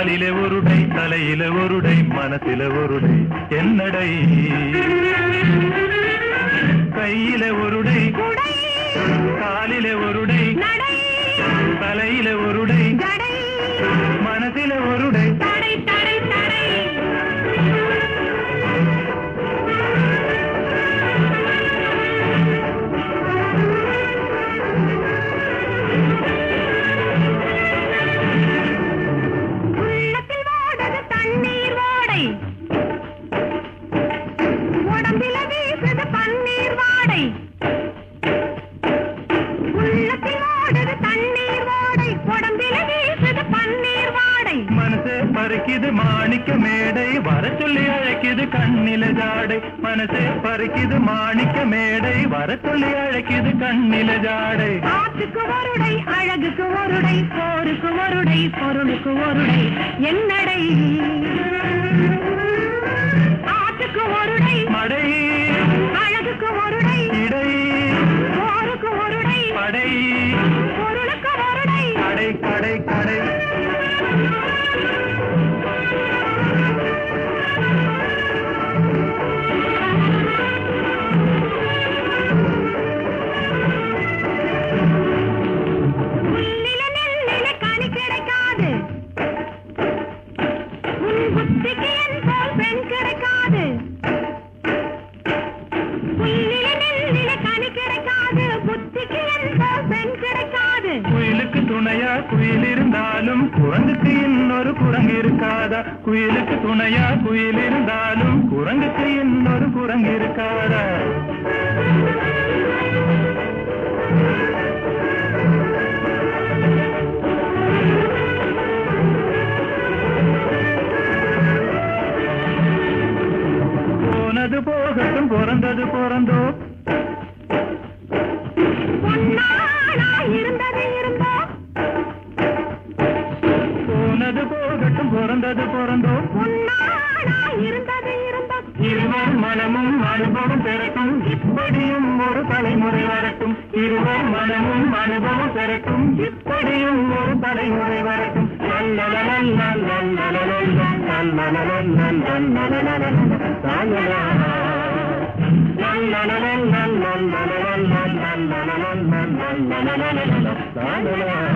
காலில ஒருடை தலையில ஒருடை மனத்தில ஒருடை என்னடை மனசு பறிக்குது மாணிக்க மேடை. வர சொல்லி அழைக்குது கண்ணில ஜாடை. மனசு பறிக்குது மாணிக்க மேடை. வர சொல்லி அழைக்குது கண்ணில ஜாடை. காற்றுக்கு ஒருடை அழகுக்கு ஒருடை போருக்கு ஒருடை பொருளுக்கு ஒருடை என்னடை? ஆற்றுக்கு ஒருடை மடை. அழகுக்கு ஒருடை இடை. போருக்கு ஒருடை படை. பொருளுக்கு ஒருடை கடை கடை. துணையா குயில் இருந்தாலும் குரங்குக்கு இன்னொரு குரங்கு இருக்காதா? குயிலுக்கு துணையா குயில் இருந்தாலும் குரங்குக்கு இன்னொரு குரங்கு இருக்காதா? எல்லாம் பிறந்தது பிறந்தோ? போனது போகட்டும் பிறந்தது பிறந்தோ? இருவர் மனமும் அனுபவம் பெறட்டும். இப்படியும் ஒரு தலைமுறை வரட்டும். இருவர் மனமும் அனுபவம் பெறட்டும். இப்படியும் ஒரு தலைமுறை வரட்டும். நல்ல la la la la